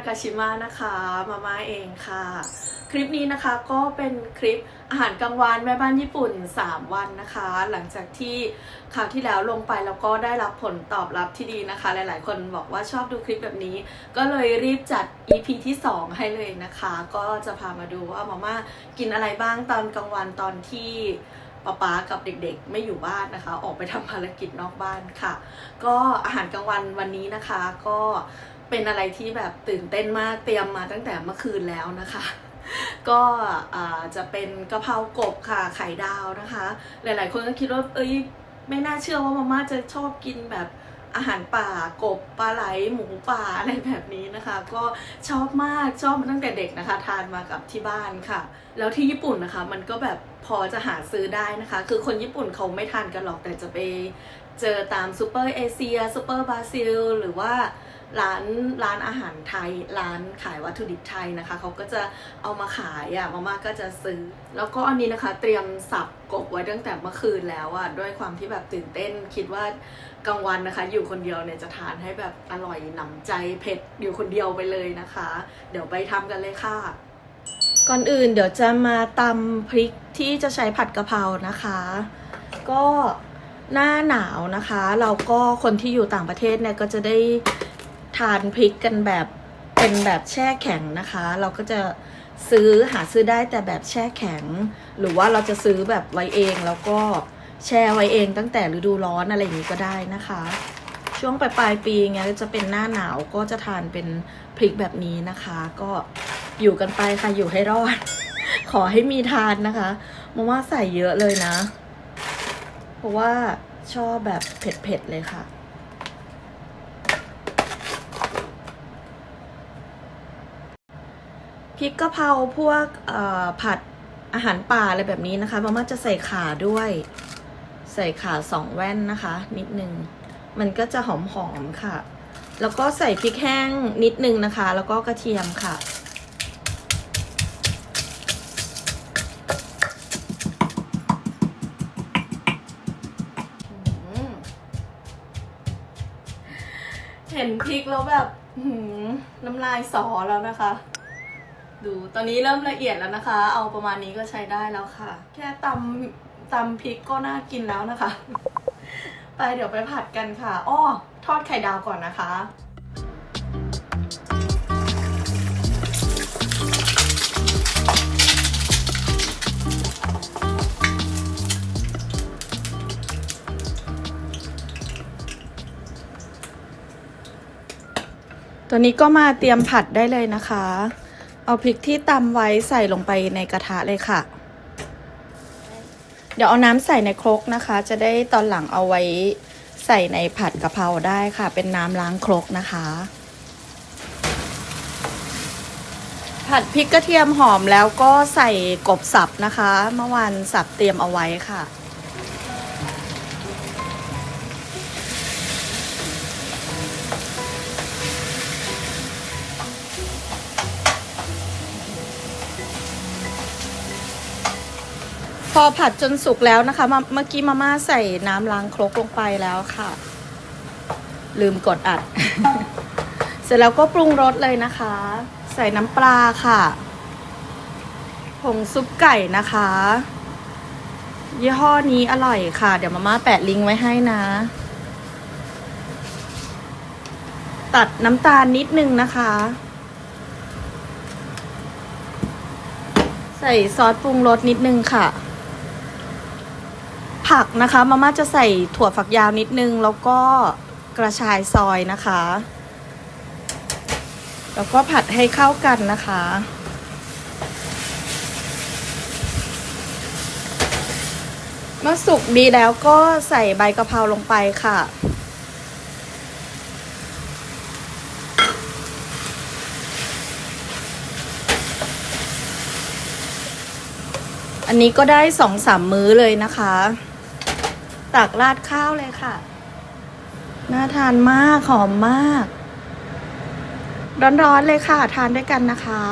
านนากาชิมะนะคะมาม่าเองค่ะ คลิปนี้นะคะก็เป็นคลิปอาหารกลางวันแม่บ้านญี่ปุ่น 3 วันนะคะ หลังจากที่คราวที่แล้วลงไปแล้วก็ได้รับผลตอบรับที่ดีนะคะ หลายๆ คนบอกว่าชอบดูคลิปแบบนี้ ก็เลยรีบจัด EP ที่ 2 ให้เลยนะคะ ก็จะพามาดูว่ามาม่ากินอะไรบ้างตอนกลางวันตอนที่ป๊าป๊ากับเด็กๆ ไม่อยู่บ้านนะคะ ออกไปทำภารกิจนอกบ้านค่ะ ก็อาหารกลางวันวันนี้นะคะก็ เป็นอะไรที่แบบตื่นเต้นมากเตรียมมาตั้งแต่เมื่อคืนแล้วนะคะ ก็จะเป็นกะเพรากบค่ะไข่ดาวนะคะ หลายๆ คนก็คิดว่าเอ้ยไม่น่าเชื่อว่ามาม่าจะชอบกินแบบอาหารป่ากบปลาไหลหมูป่าอะไรแบบนี้นะคะ ก็ชอบมากชอบมาตั้งแต่เด็กนะคะ ทานมากับที่บ้านค่ะ แล้วที่ญี่ปุ่นนะคะ มันก็แบบพอจะหาซื้อได้นะคะ คือคนญี่ปุ่นเขาไม่ทานกันหรอกแต่จะไปเจอตามซูเปอร์เอเชียซูเปอร์บราซิลหรือว่า ร้านร้านอาหารไทย ร้านขายวัตถุดิบไทยนะคะ เขาก็จะเอามาขายอะ่ะมาม่าก็จะซื้อ แล้วก็อันนี้นะคะเตรียมสับกบไว้ตั้งแต่เมื่อคืนแล้วอะ่ะด้วยความที่แบบตื่นเต้นคิดว่ากลางวันนะคะ อยู่คนเดียวเนี่ยจะทานให้แบบอร่อยหนำใจเผ็ดอยู่คนเดียวไปเลยนะคะ เดี๋ยวไปทำกันเลยค่ะก่อนอื่นเดี๋ยวจะมาตำพริกที่จะใช้ผัดกะเพรานะคะ ก็หน้าหนาวนะคะ เราก็คนที่อยู่ต่างประเทศเนี่ยก็จะได้ ทานพริกกันแบบเป็นแบบแช่แข็งนะคะ เราก็จะซื้อหาซื้อได้แต่แบบแช่แข็ง หรือว่าเราจะซื้อแบบไว้เองแล้วก็แช่ไว้เองตั้งแต่ฤดูร้อนอะไรอย่างนี้ก็ได้นะคะ ช่วงปลายปลายปีเงี้ยจะเป็นหน้าหนาวก็จะทานเป็นพริกแบบนี้นะคะ ก็อยู่กันไปค่ะอยู่ให้รอด ขอให้มีทานนะคะมาม่าใส่เยอะเลยนะ เพราะว่าชอบแบบเผ็ดๆเลยค่ะ พริกกะเพราพวกผัดอาหารป่าอะไรแบบนี้นะคะมาม่าจะใส่ขาด้วย ใส่ขาสองแว่นนะคะ นิดนึง มันก็จะหอมๆค่ะ แล้วก็ใส่พริกแห้งนิดนึงนะคะ แล้วก็กระเทียมค่ะเห็นพริกแล้วแบบหือน้ำลายสอแล้วนะคะ ดูตอนนี้เริ่มละเอียดแล้วนะคะ เอาประมาณนี้ก็ใช้ได้แล้วค่ะ แค่ตำตำพริกก็น่ากินแล้วนะคะ ไปเดี๋ยวไปผัดกันค่ะอ้อทอดไข่ดาวก่อนนะคะตัวนี้ก็มาเตรียมผัดได้เลยนะคะ เอาพริกที่ตำไว้ใส่ลงไปในกระทะเลยค่ะ เดี๋ยวเอาน้ำใส่ในครกนะคะ จะได้ตอนหลังเอาไว้ใส่ในผัดกะเพราได้ค่ะ เป็นน้ำล้างครกนะคะ ผัดพริกกระเทียมหอมแล้วก็ใส่กบสับนะคะ เมื่อวานสับเตรียมเอาไว้ค่ะ พอผัดจนสุกแล้วนะคะมาเมื่อกี้มาม่าใส่น้ำล้างครกลงไปแล้วค่ะ ลืมกดอัด เสร็จแล้วก็ปรุงรสเลยนะคะ ใส่น้ำปลาค่ะผงซุปไก่นะคะ ยี่ห้อนี้อร่อยค่ะ เดี๋ยวมาม่าแปะลิงก์ไว้ให้นะ ตัดน้ำตาลนิดนึงนะคะ ใส่ซอสปรุงรสนิดนึงค่ะ ผักนะคะมาม่าจะใส่ถั่วฝักยาวนิดนึง แล้วก็กระชายซอยนะคะ แล้วก็ผัดให้เข้ากันนะคะ เมื่อสุกดีแล้วก็ใส่ใบกะเพราลงไปค่ะอันนี้ก็ได้สองสามมื้อเลยนะคะ ตักราดข้าวเลยค่ะ น่าทานมากหอมมาก ร้อนๆเลยค่ะ ทานด้วยกันนะคะ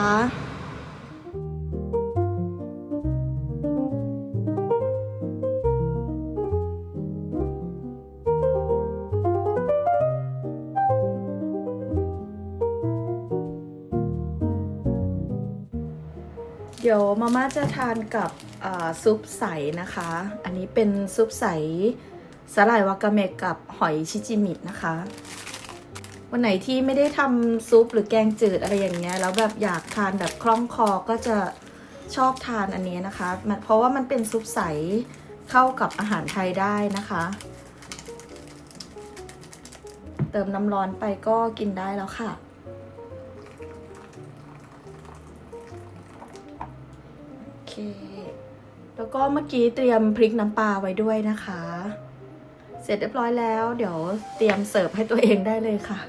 ดี๋ยวมาม่าจะทานกับซุปใสนะคะ อันนี้เป็นซุปใสสาหร่ายวากาเมะกับหอยชิจิมินะคะ วันไหนที่ไม่ได้ทำซุปหรือแกงจืดอะไรอย่างเงี้ยแล้วแบบอยากทานแบบคล่องคอก็จะชอบทานอันนี้นะคะมันเพราะว่ามันเป็นซุปใสเข้ากับอาหารไทยได้นะคะ เติมน้ำร้อนไปก็กินได้แล้วค่ะ แล้วก็เมื่อกี้เตรียมพริกน้ำปลาไว้ด้วยนะคะ เสร็จเรียบร้อยแล้ว เดี๋ยวเตรียมเสิร์ฟให้ตัวเองได้เลยค่ะ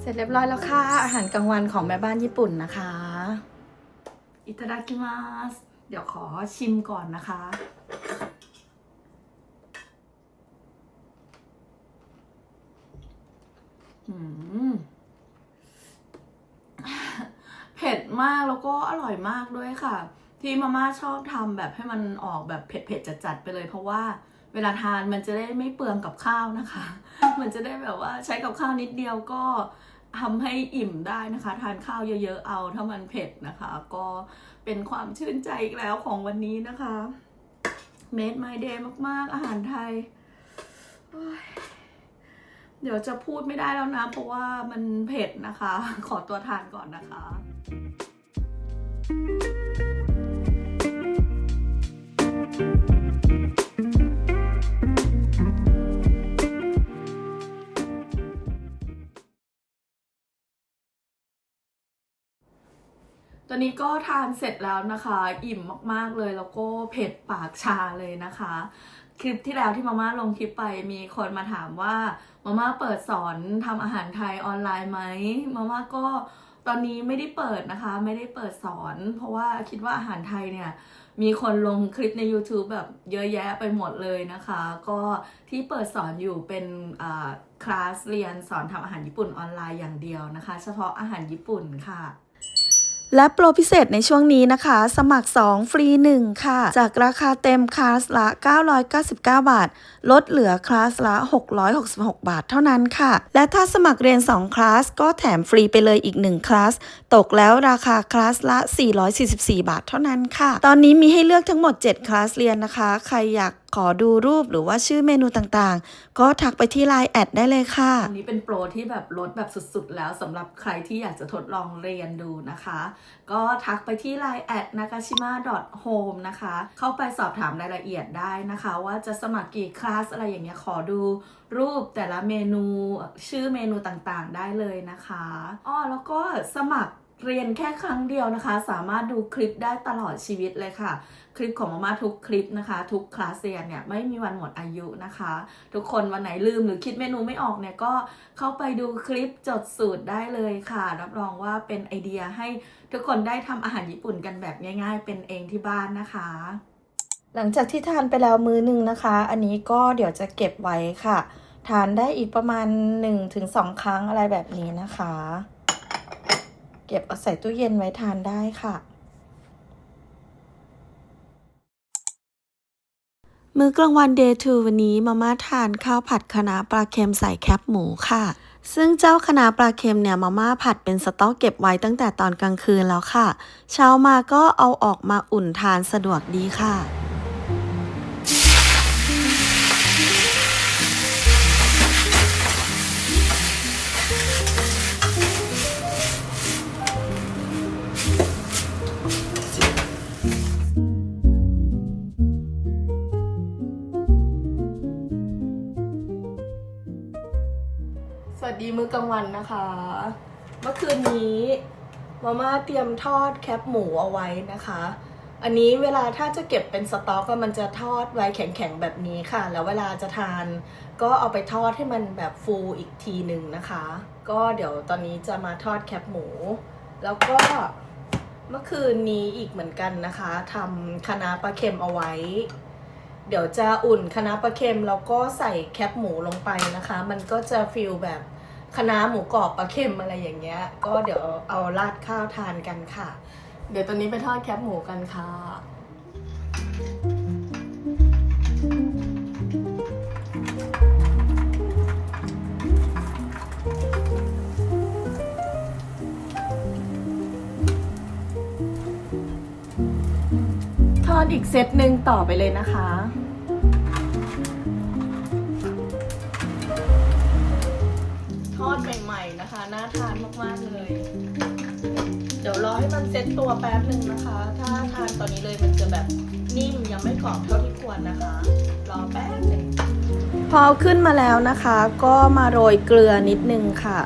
เสร็จเรียบร้อยแล้วค่ะ อาหารกลางวันของแม่บ้านญี่ปุ่นนะคะ อิตาดากิมัสเดี๋ยวขอชิมก่อนนะคะ อืม เผ็ดมากแล้วก็อร่อยมากด้วยค่ะ ที่มาม่าชอบทำแบบให้มันออกแบบเผ็ดๆจัดๆไปเลย เพราะว่าเวลาทานมันจะได้ไม่เปลืองกับข้าวนะคะ มันจะได้แบบว่าใช้กับข้าวนิดเดียวก็ทำให้อิ่มได้นะคะ ทานข้าวเยอะๆเอาถ้ามันเผ็ดนะคะ ก็เป็นความชื่นใจอีกแล้วของวันนี้นะคะ Made my day มากๆ อาหารไทย เดี๋ยวจะพูดไม่ได้แล้วนะ เพราะว่ามันเผ็ดนะคะ ขอตัวทานก่อนนะคะ ตอนนี้ก็ทานเสร็จแล้วนะคะ อิ่มมากๆเลยแล้วก็เผ็ดปากชาเลยนะคะ คลิปที่แล้วที่มาม่าลงคลิปไปมีคนมาถามว่ามาม่าเปิดสอนทำอาหารไทยออนไลน์ไหมมาม่าก็ ตอนนี้ไม่ได้เปิดนะคะ ไม่ได้เปิดสอน เพราะว่าคิดว่าอาหารไทยเนี่ย มีคนลงคลิปใน YouTube แบบเยอะแยะไปหมดเลยนะคะ ก็ที่เปิดสอนอยู่เป็นคลาสเรียนสอนทำอาหารญี่ปุ่นออนไลน์อย่างเดียวนะคะ เฉพาะอาหารญี่ปุ่นค่ะ และโปรพิเศษในช่วงนี้นะคะ สมัคร 2 ฟรี 1 ค่ะ จากราคาเต็มคลาสละ 999 บาท ลดเหลือคลาสละ 666 บาทเท่านั้นค่ะ และถ้าสมัครเรียน 2 คลาส ก็แถมฟรีไปเลยอีก 1 คลาส ตกแล้วราคาคลาสละ 444 บาทเท่านั้นค่ะ ตอนนี้มีให้เลือกทั้งหมด 7 คลาสเรียนนะคะ ใครอยาก ขอดูรูปหรือว่าชื่อเมนูต่างๆ ก็ทักไปที่ Line แอดได้เลยค่ะ อันนี้เป็นโปรที่แบบลดแบบสุดๆ แล้วสำหรับใครที่อยากจะทดลองเรียนดูนะคะ ก็ทักไปที่ Line แอด nakashima home นะคะ เข้าไปสอบถามรายละเอียดได้นะคะ ว่าจะสมัครกี่คลาสอะไรอย่างเงี้ยขอดูรูปแต่ละเมนูชื่อเมนูต่างๆ ได้เลยนะคะอ้อแล้วก็สมัคร เรียนแค่ครั้งเดียวนะคะ สามารถดูคลิปได้ตลอดชีวิตเลยค่ะ คลิปของมาม่าทุกคลิปนะคะ ทุกคลาสเรียนเนี่ยไม่มีวันหมดอายุนะคะ ทุกคนวันไหนลืมหรือคิดเมนูไม่ออกเนี่ยก็เข้าไปดูคลิปจดสูตรได้เลยค่ะ รับรองว่าเป็นไอเดียให้ทุกคนได้ทำอาหารญี่ปุ่นกันแบบง่าย ๆ เป็นเองที่บ้านนะคะ หลังจากที่ทานไปแล้วมื้อหนึ่งนะคะ อันนี้ก็เดี๋ยวจะเก็บไว้ค่ะ ทานได้อีกประมาณ 1-2 ครั้งอะไรแบบนี้นะคะ เก็บเอาใส่ตู้เย็นไว้ทานได้ค่ะ มื้อกลางวัน Day 2วันนี้มาม่าทานข้าวผัดคะน้าปลาเค็มใส่แคบหมูค่ะ ซึ่งเจ้าคะน้าปลาเค็มเนี่ยมาม่าผัดเป็นสต๊อกเก็บไว้ตั้งแต่ตอนกลางคืนแล้วค่ะ เช้ามาก็เอาออกมาอุ่นทานสะดวกดีค่ะ มื้อกลางวันนะคะ เมื่อคืนนี้มาม่าเตรียมทอดแคปหมูเอาไว้นะคะ อันนี้เวลาถ้าจะเก็บเป็นสต๊อกก็มันจะทอดไว้แข็งๆแบบนี้ค่ะ แล้วเวลาจะทาน ก็เอาไปทอดให้มันแบบฟูอีกทีหนึ่งนะคะ ก็เดี๋ยวตอนนี้จะมาทอดแคปหมู แล้วก็เมื่อคืนนี้อีกเหมือนกันนะคะทำคะน้าปลาเค็มเอาไว้ เดี๋ยวจะอุ่นคะน้าปลาเค็มแล้วก็ใส่แคปหมูลงไปนะคะ มันก็จะฟิลแบบ คณะหมูกรอบปลาเค็มอะไรอย่างเงี้ย ก็เดี๋ยวเอาราดข้าวทานกันค่ะ เดี๋ยวตอนนี้ไปทอดแคปหมูกันค่ะทอดอีกเซตหนึ่งต่อไปเลยนะคะ ทานมากๆเลย เดี๋ยวรอให้มันเซ็ตตัวแป๊บหนึ่งนะคะ ถ้าทานตอนนี้เลยมันจะแบบนิ่มยังไม่กรอบเท่าที่ควรนะคะ รอแป๊บหนึ่งพอเอาขึ้นมาแล้วนะคะ ก็มาโรยเกลือนิดนึงค่ะ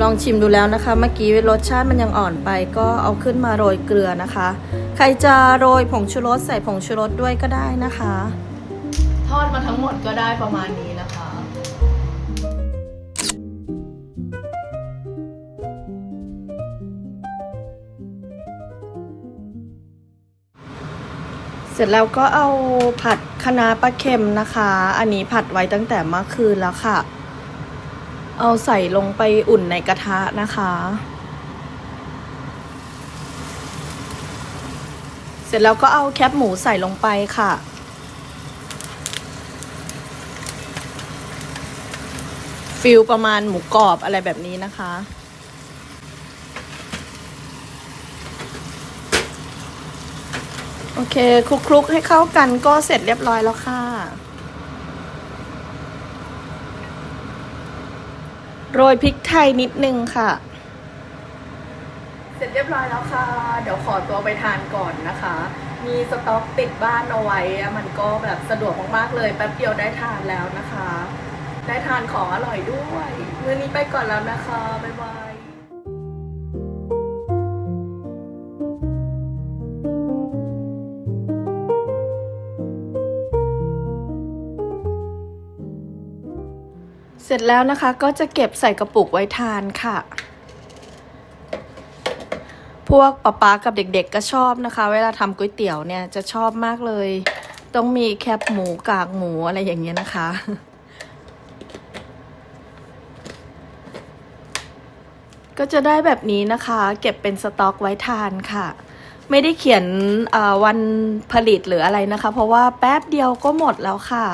ลองชิมดูแล้วนะคะ เมื่อกี้รสชาติมันยังอ่อนไป ก็เอาขึ้นมาโรยเกลือนะคะ ใครจะโรยผงชูรสใส่ผงชูรสด้วยก็ได้นะคะ ทอดมาทั้งหมดก็ได้ประมาณนี้ เสร็จแล้วก็เอาผัดคะน้าปลาเค็มนะคะ อันนี้ผัดไว้ตั้งแต่เมื่อคืนแล้วค่ะ เอาใส่ลงไปอุ่นในกระทะนะคะ เสร็จแล้วก็เอาแคบหมูใส่ลงไปค่ะฟิลประมาณหมูกรอบอะไรแบบนี้นะคะ โอ เคคลุกๆให้เข้ากันก็เสร็จเรียบร้อยแล้วค่ะ โรยพริกไทยนิดนึงค่ะ เสร็จเรียบร้อยแล้วค่ะ เดี๋ยวขอตัวไปทานก่อนนะคะ มีสต็อกติดบ้านเอาไว้ มันก็แบบสะดวกมากๆเลยแป๊บเดียวได้ทานแล้วนะคะ ได้ทานของอร่อยด้วย มื้อนี้ไปก่อนแล้วนะคะ บ๊ายบาย เสร็จแล้วนะคะก็จะเก็บใส่กระปุกไว้ทานค่ะ พวกป๊าป๊ากับเด็กๆก็ชอบนะคะ เวลาทำก๋วยเตี๋ยวเนี่ยจะชอบมากเลย ต้องมีแคบหมูกากหมูอะไรอย่างเงี้ยนะคะก็จะได้แบบนี้นะคะ เก็บเป็นสต็อกไว้ทานค่ะ ไม่ได้เขียนวันผลิตหรืออะไรนะคะ เพราะว่าแป๊บเดียวก็หมดแล้วค่ะ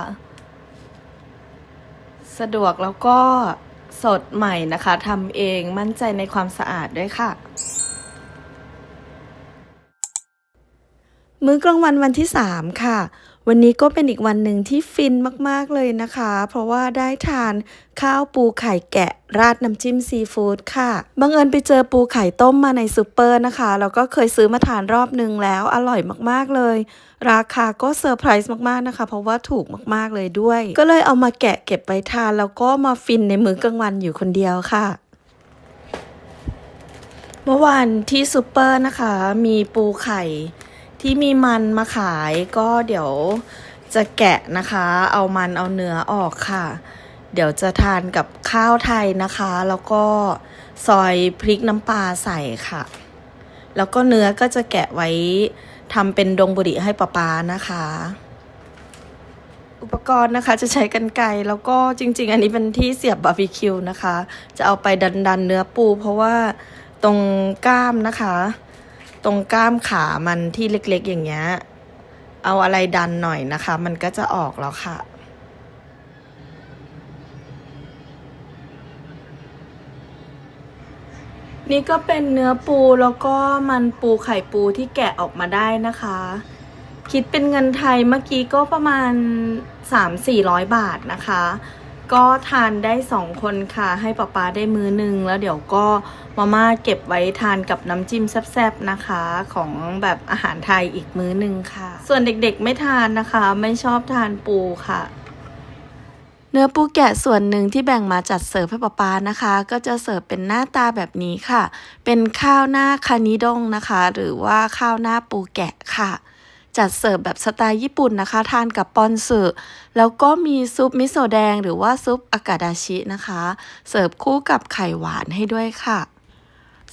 สะดวกแล้วก็สดใหม่นะคะทำเองมั่นใจในความสะอาดด้วยค่ะ มื้อกลางวันวันที่ 3 ค่ะ วันนี้ก็เป็นอีกวันหนึ่งที่ฟินมากๆเลยนะคะ เพราะว่าได้ทานข้าวปูไข่แกะราดน้ำจิ้มซีฟู้ดค่ะ บังเอิญไปเจอปูไข่ต้มมาในซูเปอร์นะคะ แล้วก็เคยซื้อมาทานรอบนึงแล้วอร่อยมากๆเลย ราคาก็เซอร์ไพรส์มากๆนะคะ เพราะว่าถูกมากๆเลยด้วย ก็เลยเอามาแกะเก็บไว้ทาน แล้วก็มาฟินในมื้อกลางวันอยู่คนเดียวค่ะเมื่อวานที่ซูเปอร์นะคะ มีปูไข่ ที่มีมันมาขายก็เดี๋ยวจะแกะนะคะ เอามันเอาเนื้อออกค่ะ เดี๋ยวจะทานกับข้าวไทยนะคะ แล้วก็ซอยพริกน้ำปลาใส่ค่ะ แล้วก็เนื้อก็จะแกะไว้ทำเป็นดงบุรีให้ป๊าป๊านะคะ อุปกรณ์นะคะจะใช้กันไกแล้วก็จริง ๆ อันนี้เป็นที่เสียบบาร์บีคิวนะคะ จะเอาไปดันๆเนื้อปู เพราะว่าตรงกล้ามนะคะ ตรงกล้ามขามันที่เล็กๆอย่างเงี้ย เอาอะไรดันหน่อยนะคะ มันก็จะออกแล้วค่ะ นี่ก็เป็นเนื้อปูแล้วก็มันปูไข่ปูที่แกะออกมาได้นะคะ คิดเป็นเงินไทยเมื่อกี้ก็ประมาณ 3-400 บาทนะคะ ก็ทานได้สองคนค่ะ ให้ป๊าป๊าได้มือหนึ่งแล้วเดี๋ยวก็มาม่าเก็บไว้ทานกับน้ำจิ้มแซ่บๆนะคะของแบบอาหารไทยอีกมื้อหนึ่งค่ะ ส่วนเด็กๆไม่ทานนะคะ ไม่ชอบทานปูค่ะเนื้อปูแกะส่วนหนึ่งที่แบ่งมาจัดเสิร์ฟให้ป๊าป๊านะคะ ก็จะเสิร์ฟเป็นหน้าตาแบบนี้ค่ะ เป็นข้าวหน้าคานิดงนะคะ หรือว่าข้าวหน้าปูแกะค่ะ จัดเสิร์ฟแบบสไตล์ญี่ปุ่นนะคะ ทานกับปอนสึแล้วก็มีซุปมิโซะแดงหรือว่าซุปอากาดาชินะคะ เสิร์ฟคู่กับไข่หวานให้ด้วยค่ะ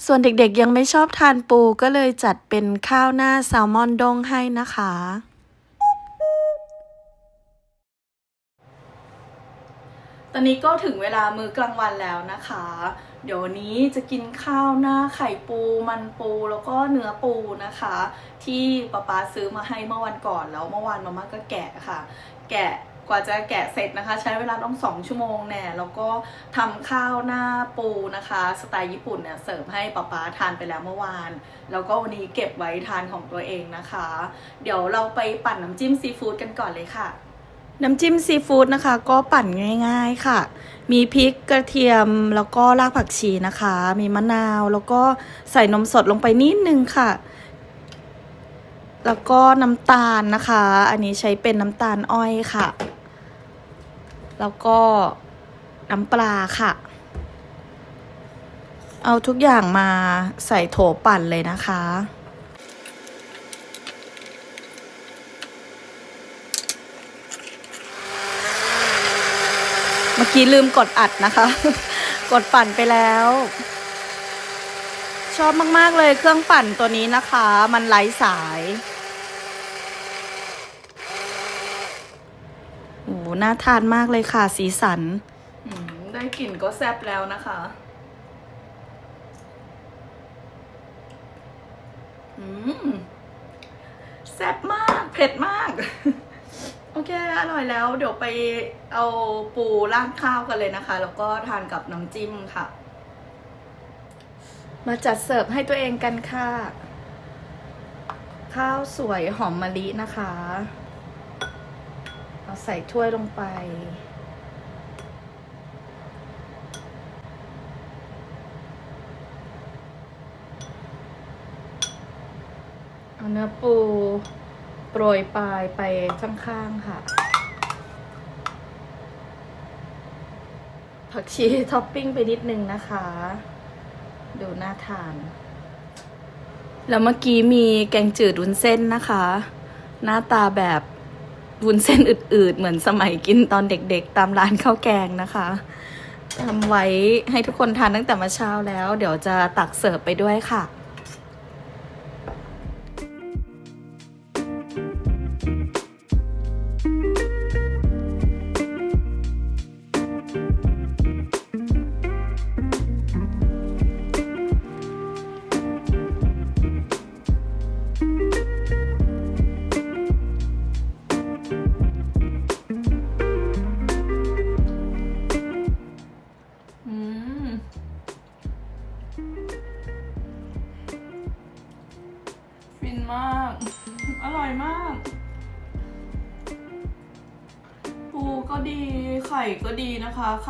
ส่วนเด็กๆยังไม่ชอบทานปูก็เลยจัดเป็นข้าวหน้าแซลมอนดงให้นะคะตอนนี้ก็ถึงเวลามื้อกลางวันแล้วนะคะ เดี๋ยววันนี้จะกินข้าวหน้าไข่ปูมันปูแล้วก็เนื้อปูนะคะ ที่ป๊าป๊าซื้อมาให้เมื่อวันก่อนแล้วเมื่อวานมาม่าก็แกะค่ะ แกะกว่าจะแกะเสร็จนะคะ ใช้เวลาต้องสองชั่วโมงแน่แล้วก็ทำข้าวหน้าปูนะคะ สไตล์ญี่ปุ่นเนี่ยเสิร์ฟให้ป๊าป๊าทานไปแล้วเมื่อวาน แล้วก็วันนี้เก็บไว้ทานของตัวเองนะคะ เดี๋ยวเราไปปั่นน้ำจิ้มซีฟู้ดกันก่อนเลยค่ะ น้ำจิ้มซีฟู้ดนะคะ ก็ปั่นง่าย ๆค่ะ มีพริกกระเทียมแล้วก็รากผักชีนะคะ มีมะนาวแล้วก็ใส่นมสดลงไปนิดนึงค่ะ แล้วก็น้ำตาลนะคะ อันนี้ใช้เป็นน้ำตาลอ้อยค่ะ แล้วก็น้ำปลาค่ะ เอาทุกอย่างมาใส่โถปั่นเลยนะคะ เมื่อกี้ลืมกดอัดนะคะ กดปั่นไปแล้ว ชอบมากๆเลยเครื่องปั่นตัวนี้นะคะ มันไร้สายโอ้น่าทานมากเลยค่ะ สีสันได้กลิ่นก็แซ่บแล้วนะคะแซ่บมาก เผ็ดมาก โอเคอร่อยแล้ว เดี๋ยวไปเอาปูราดข้าวกันเลยนะคะ แล้วก็ทานกับน้ำจิ้มค่ะ มาจัดเสิร์ฟให้ตัวเองกันค่ะ ข้าวสวยหอมมะลินะคะ เอาใส่ถ้วยลงไป เอาเนื้อปู โปรยปลายไปข้างๆค่ะ ผักชีท็อปปิ้งไปนิดนึงนะคะ ดูน่าทาน แล้วเมื่อกี้มีแกงจืดวุ้นเส้นนะคะ หน้าตาแบบวุ้นเส้นอืดๆ เหมือนสมัยกินตอนเด็กๆ ตามร้านข้าวแกงนะคะทำไว้ให้ทุกคนทานตั้งแต่มาเช้าแล้ว เดี๋ยวจะตักเสิร์ฟไปด้วยค่ะ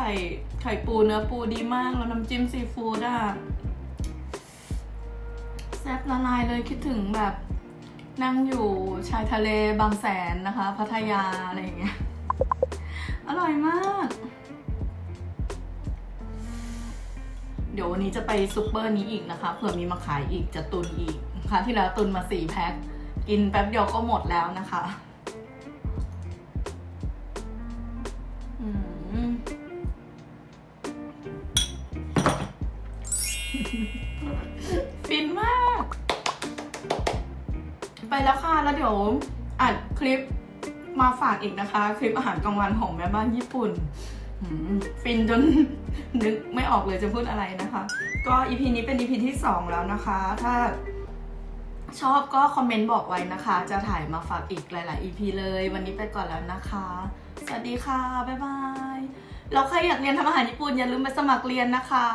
ไข่ไข่ปูเนื้อปูดีมากแล้วน้ำจิ้มซีฟู้ดอะแซ่บละลายเลยคิดถึงแบบนั่งอยู่ชายทะเลบางแสนนะคะ พัทยาอะไรอย่างเงี้ย อร่อยมาก เดี๋ยววันนี้จะไปซุปเปอร์นี้อีกนะคะเผื่อมีมาขายอีกจะตุนอีก ค่ะที่แล้วตุนมาสี่แพ็คกินแป๊บเดียวก็หมดแล้วนะคะ แล้วค่ะ แล้วเดี๋ยวอัดคลิปมาฝากอีกนะคะ คลิปอาหารกลางวันของแม่บ้านญี่ปุ่นฟินจนนึกไม่ออกเลยจะพูดอะไรนะคะ ก็อีพีนี้เป็นอีพีที่ 2 แล้วนะคะ ถ้าชอบก็คอมเมนต์บอกไว้นะคะ จะถ่ายมาฝากอีกหลาย ๆ EP เลย วันนี้ไปก่อนแล้วนะคะ สวัสดีค่ะ บ๊ายบาย แล้วใครอยากเรียนทำอาหารญี่ปุ่นอย่าลืมไปสมัครเรียนนะคะ